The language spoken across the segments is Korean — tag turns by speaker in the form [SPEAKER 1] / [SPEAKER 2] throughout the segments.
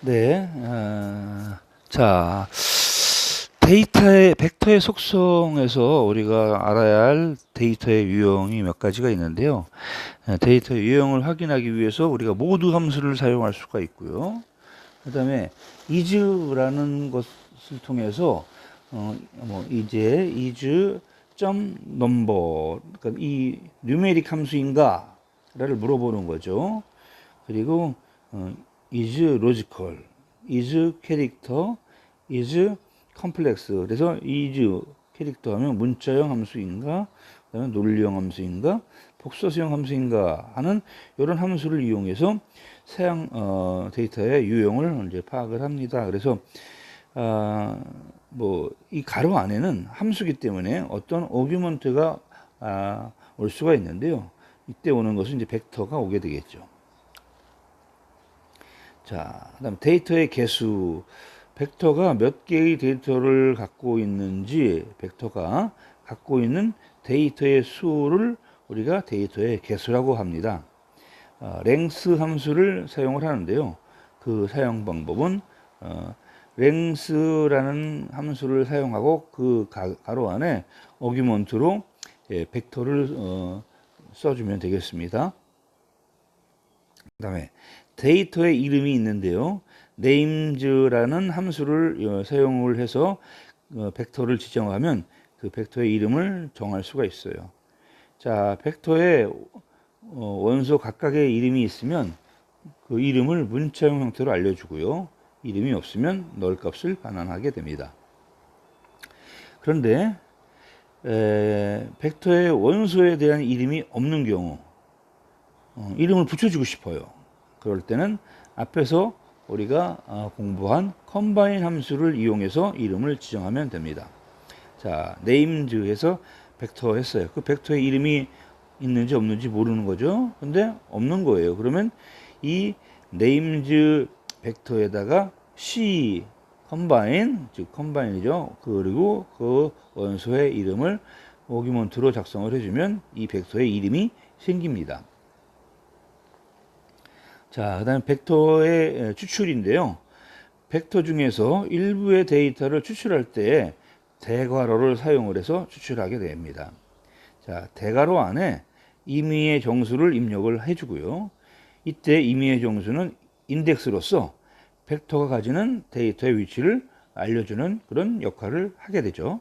[SPEAKER 1] 네. 어, 자, 데이터의 벡터의 속성에서 우리가 알아야 할 데이터의 유형이 몇 가지가 있는데요. 어, 데이터의 유형을 확인하기 위해서 우리가 모두 함수를 사용할 수가 있고요. 그다음에 is라는 것을 통해서 어, 뭐 이제 is 점 넘버 그러니까 이 뉴메릭 함수인가를 물어보는 거죠. 그리고 어, is logical, is character, is complex. 그래서 is 캐릭터 하면 문자형 함수인가, 그다음에 논리형 함수인가, 복사수형 함수인가 하는 이런 함수를 이용해서 사양 어, 데이터의 유형을 이제 파악을 합니다. 그래서 아, 뭐이 가로 안에는 함수기 때문에 어떤 오규먼트가 아, 올 수가 있는데요. 이때 오는 것은 이제 벡터가 오게 되겠죠. 자, 그 다음 데이터의 개수. 벡터가 몇 개의 데이터를 갖고 있는지 벡터가 갖고 있는 데이터의 수를 우리가 데이터의 개수라고 합니다. 어, 랭스 함수를 사용을 하는데요. 그 사용 방법은 어, 랭스라는 함수를 사용하고 그 가, 로 안에 어규먼트로 예, 벡터를 어, 써주면 되겠습니다. 그 다음에 데이터의 이름이 있는데요. names라는 함수를 어, 사용을 해서 어, 벡터를 지정하면 그 벡터의 이름을 정할 수가 있어요. 자, 벡터의 어, 원소 각각의 이름이 있으면 그 이름을 문자형 형태로 알려주고요. 이름이 없으면 널 값을 반환하게 됩니다. 그런데 에, 벡터의 원소에 대한 이름이 없는 경우 어, 이름을 붙여주고 싶어요. 그럴 때는 앞에서 우리가 어, 공부한 컴바인 함수를 이용해서 이름을 지정하면 됩니다. 자, names에서 벡터 했어요. 그 벡터의 이름이 있는지 없는지 모르는 거죠. 근데 없는 거예요. 그러면 이 names 벡터에다가 c 컴바인 즉 컴바인이죠. 그리고 그 원소의 이름을 오규먼트로 작성을 해주면 이 벡터의 이름이 생깁니다. 자, 그 다음에 벡터의 추출인데요. 벡터 중에서 일부의 데이터를 추출할 때 대괄호를 사용을 해서 추출하게 됩니다. 자, 대괄호 안에 임의의 정수를 입력을 해주고요. 이때 임의의 정수는 인덱스로서 벡터가 가지는 데이터의 위치를 알려주는 그런 역할을 하게 되죠.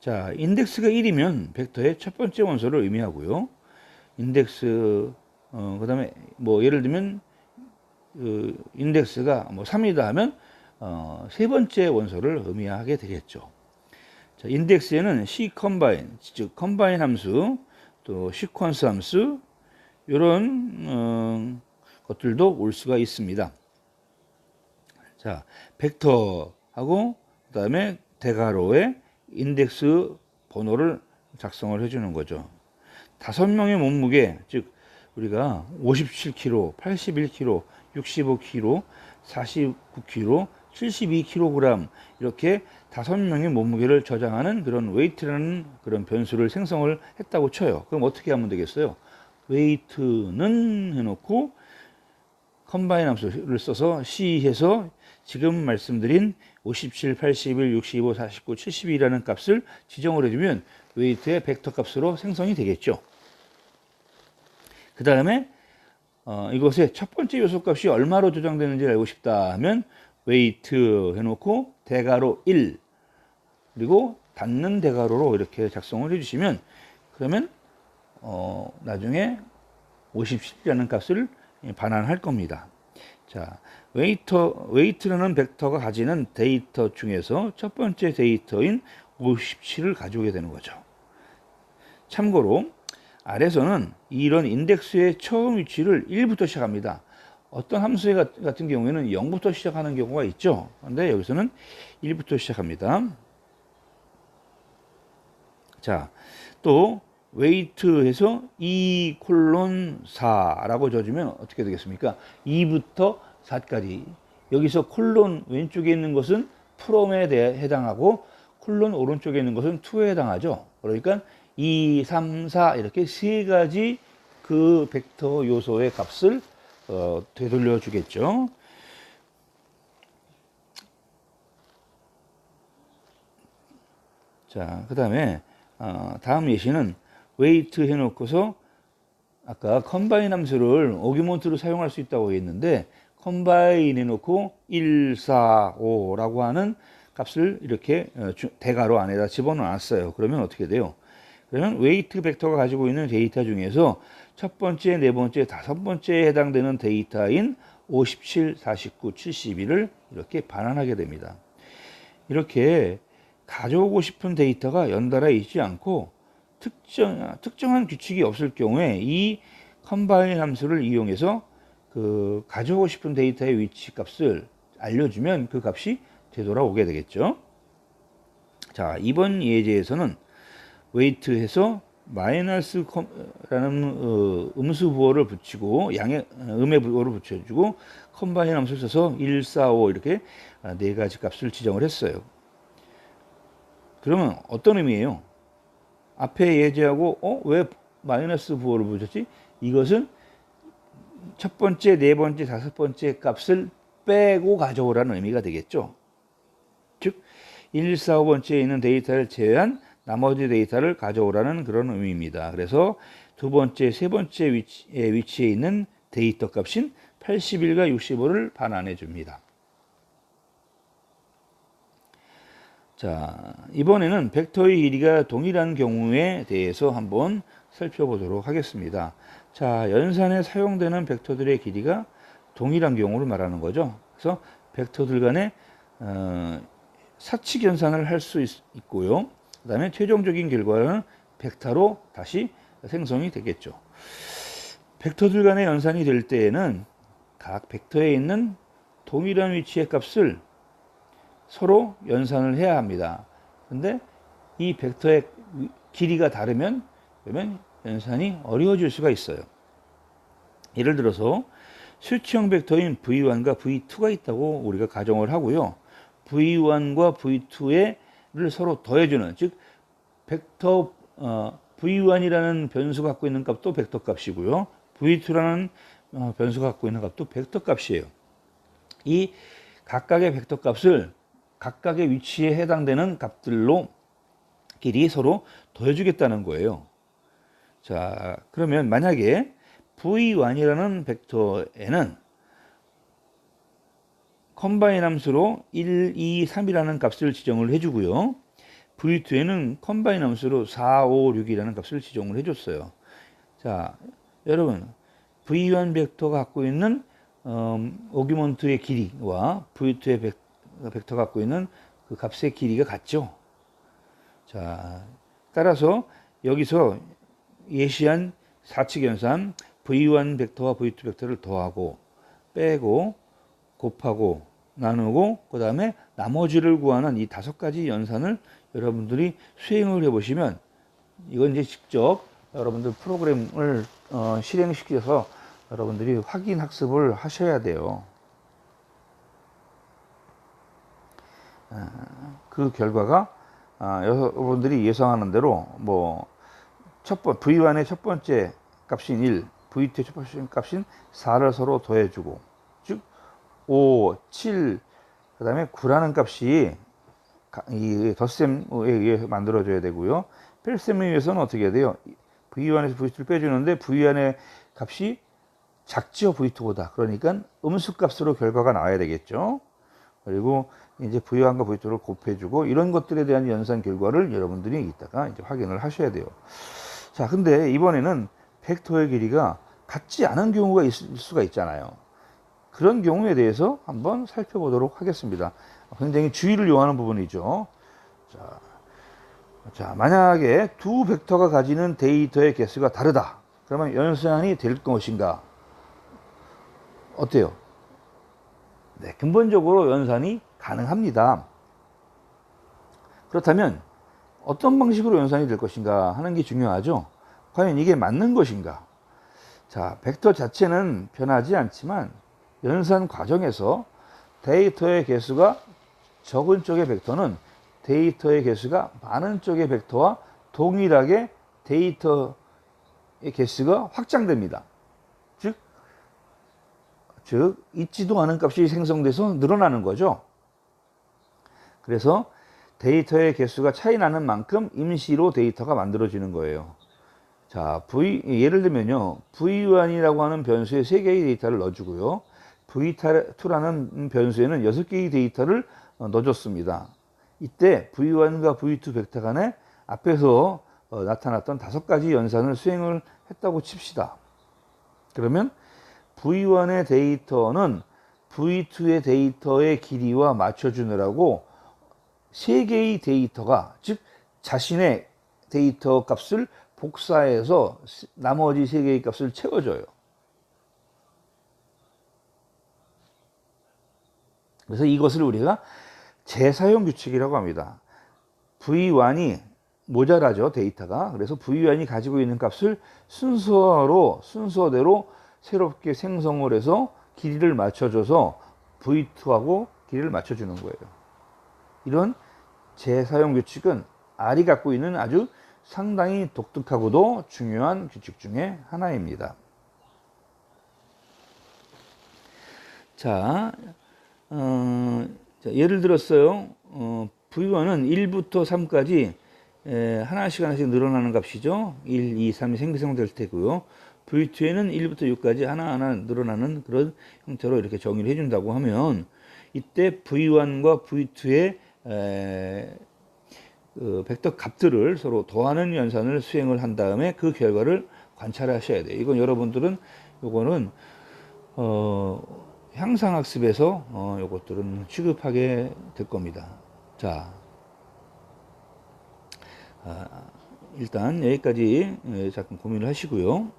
[SPEAKER 1] 자, 인덱스가 1이면 벡터의 첫 번째 원소를 의미하고요. 인덱스 어, 그 다음에 뭐 예를 들면 그 인덱스가 뭐 3이다 하면 어, 세 번째 원소를 의미하게 되겠죠. 자, 인덱스에는 C 컴바인, 즉 컴바인 함수, 또 시퀀스 함수 이런 어, 것들도 올 수가 있습니다. 자, 벡터하고 그 다음에 대괄호에 인덱스 번호를 작성을 해주는 거죠. 다섯 명의 몸무게, 즉 우리가 57kg, 81kg, 65kg, 49kg, 72kg 이렇게 다섯 명의 몸무게를 저장하는 그런 웨이트라는 그런 변수를 생성을 했다고 쳐요. 그럼 어떻게 하면 되겠어요? 웨이트는 해놓고 컴바인 함수를 써서 C 해서 지금 말씀드린 57, 81, 65, 49, 72라는 값을 지정을 해주면 웨이트의 벡터 값으로 생성이 되겠죠. 그 다음에 어, 이것의 첫 번째 요소 값이 얼마로 조정되는지 알고 싶다 하면 웨이트 해놓고 대괄호 1 그리고 닫는 대괄호로 이렇게 작성을 해주시면 그러면 어, 나중에 57이라는 값을 반환할 겁니다. 자, 웨이터, 웨이트라는 벡터가 가지는 데이터 중에서 첫 번째 데이터인 57을 가져오게 되는 거죠. 참고로 아래서는 이런 인덱스의 처음 위치를 1부터 시작합니다. 어떤 함수 같은 경우에는 0부터 시작하는 경우가 있죠. 그런데 여기서는 1부터 시작합니다. 자, 또 웨이트해서 2 콜론 4라고 줘주면 어떻게 되겠습니까? 2부터 4까지 여기서 콜론 왼쪽에 있는 것은 프롬에 대해 해당하고 콜론 오른쪽에 있는 것은 투에 해당하죠. 그러니까 2, 3, 4 이렇게 세 가지 그 벡터 요소의 값을 어, 되돌려 주겠죠. 자, 그 다음에 어, 다음 예시는 웨이트 해놓고서 아까 컴바인 함수를 오기몬트로 사용할 수 있다고 했는데 컴바인 해놓고 1, 4, 5라고 하는 값을 이렇게 어, 대괄호 안에다 집어넣었어요. 그러면 어떻게 돼요? 그러면 웨이트 벡터가 가지고 있는 데이터 중에서 첫 번째, 네 번째, 다섯 번째에 해당되는 데이터인 57, 49, 72를 이렇게 반환하게 됩니다. 이렇게 가져오고 싶은 데이터가 연달아 있지 않고 특정, 특정한 규칙이 없을 경우에 이 컴바인 함수를 이용해서 그 가져오고 싶은 데이터의 위치 값을 알려주면 그 값이 되돌아오게 되겠죠. 자, 이번 예제에서는 웨이트해서 마이너스라는 어, 음수 부호를 붙이고 양의 어, 음의 부호를 붙여주고 컴바인 함수를 써서 1, 4, 5 이렇게 아, 네 가지 값을 지정을 했어요. 그러면 어떤 의미예요? 앞에 예제하고 어 왜 마이너스 부호를 붙였지? 이것은 첫 번째, 네 번째, 다섯 번째 값을 빼고 가져오라는 의미가 되겠죠. 즉 1, 4, 5번째에 있는 데이터를 제외한 나머지 데이터를 가져오라는 그런 의미입니다. 그래서 두 번째, 세 번째 위치에, 위치 에 있는 데이터 값인 81과 65를 반환해 줍니다. 자, 이번에는 벡터의 길이가 동일한 경우에 대해서 한번 살펴보도록 하겠습니다. 자, 연산에 사용되는 벡터들의 길이가 동일한 경우를 말하는 거죠. 그래서 벡터들 간에 어, 사칙 연산을 할 수 있고요. 그 다음에 최종적인 결과는 벡터로 다시 생성이 되겠죠. 벡터들 간의 연산이 될 때에는 각 벡터에 있는 동일한 위치의 값을 서로 연산을 해야 합니다. 근데 이 벡터의 위- 길이가 다르면 그러면 연산이 어려워질 수가 있어요. 예를 들어서 수치형 벡터인 V1과 V2가 있다고 우리가 가정을 하고요. V1과 V2 를 서로 더해주는 즉 벡터 어, V1이라는 변수가 갖고 있는 값도 벡터 값이고요. V2라는 어, 변수가 갖고 있는 값도 벡터 값이에요. 이 각각의 벡터 값을 각각의 위치에 해당되는 값들로 끼리 서로 더해주겠다는 거예요. 자, 그러면 만약에 V1이라는 벡터에는 컴바인 함수로 1, 2, 3이라는 값을 지정을 해주고요. V2에는 컴바인 함수로 4, 5, 6이라는 값을 지정을 해줬어요. 자, 여러분, V1 벡터가 갖고 있는 음, 오규먼트의 길이와 V2의 벡, 벡터가 갖고 있는 그 값의 길이가 같죠. 자, 따라서 여기서 예시한 사칙 연산 V1 벡터와 V2 벡터를 더하고 빼고 곱하고 나누고 그 다음에 나머지를 구하는 이 다섯 가지 연산을 여러분들이 수행을 해보시면 이건 이제 직접 여러분들 프로그램을 어, 실행시켜서 여러분들이 확인 학습을 하셔야 돼요. 아, 그 결과가 아, 여러분들이 예상하는 대로 뭐 첫 번, V1의 첫 번째 값인 1, V2의 첫 번째 값인 4를 서로 더해주고, 즉, 5, 7, 그 다음에 9라는 값이 가- 이 덧셈에 의해 만들어져야 되고요. 뺄셈에 의해서는 어떻게 해야 돼요? V1에서 V2를 빼주는데 V1의 값이 작지요, V2보다. 그러니까 음수 값으로 결과가 나와야 되겠죠. 그리고 이제 V1과 V2를 곱해주고 이런 것들에 대한 연산 결과를 여러분들이 이따가 이제 확인을 하셔야 돼요. 자, 근데 이번에는 벡터의 길이가 같지 않은 경우가 있을 수가 있잖아요. 그런 경우에 대해서 한번 살펴보도록 하겠습니다. 굉장히 주의를 요하는 부분이죠. 자, 자, 만약에 두 벡터가 가지는 데이터의 개수가 다르다. 그러면 연산이 될 것인가? 어때요? 네, 근본적으로 연산이 가능합니다. 그렇다면 어떤 방식으로 연산이 될 것인가 하는 게 중요하죠. 과연 이게 맞는 것인가? 자, 벡터 자체는 변하지 않지만 연산 과정에서 데이터의 개수가 적은 쪽의 벡터는 데이터의 개수가 많은 쪽의 벡터와 동일하게 데이터의 개수가 확장됩니다. 즉, 즉 있지도 않은 값이 생성돼서 늘어나는 거죠. 그래서 데이터의 개수가 차이 나는 만큼 임시로 데이터가 만들어지는 거예요. 자, V, 예를 들면요. V1이라고 하는 변수에 3개의 데이터를 넣어주고요. V2라는 변수에는 6개의 데이터를 어, 넣어줬습니다. 이때 V1과 V2 벡터 간에 앞에서 어, 나타났던 다섯 가지 연산을 수행을 했다고 칩시다. 그러면 V1의 데이터는 V2의 데이터의 길이와 맞춰주느라고 세 개의 데이터가 즉 자신의 데이터 값을 복사해서 나머지 세 개의 값을 채워줘요. 그래서 이것을 우리가 재사용 규칙이라고 합니다. V1이 모자라죠, 데이터가. 그래서 V1이 가지고 있는 값을 순서로, 순서대로 새롭게 생성을 해서 길이를 맞춰줘서 V2하고 길이를 맞춰주는 거예요. 이런 재사용 규칙은 R이 갖고 있는 아주 상당히 독특하고도 중요한 규칙 중에 하나입니다. 자, 어, 자, 예를 들었어요. 어, V1은 1부터 3까지 에, 하나씩 하나씩 늘어나는 값이죠. 1, 2, 3이 생성될 테고요. V2에는 1부터 6까지 하나하나 늘어나는 그런 형태로 이렇게 정의를 해준다고 하면 이때 V1과 V2의 에, 그 벡터 값들을 서로 더하는 연산을 수행을 한 다음에 그 결과를 관찰하셔야 돼요. 이건 여러분들은 요거는 어, 향상학습에서 어, 요것들은 취급하게 될 겁니다. 자, 아, 일단 여기까지 예, 잠깐 고민을 하시고요.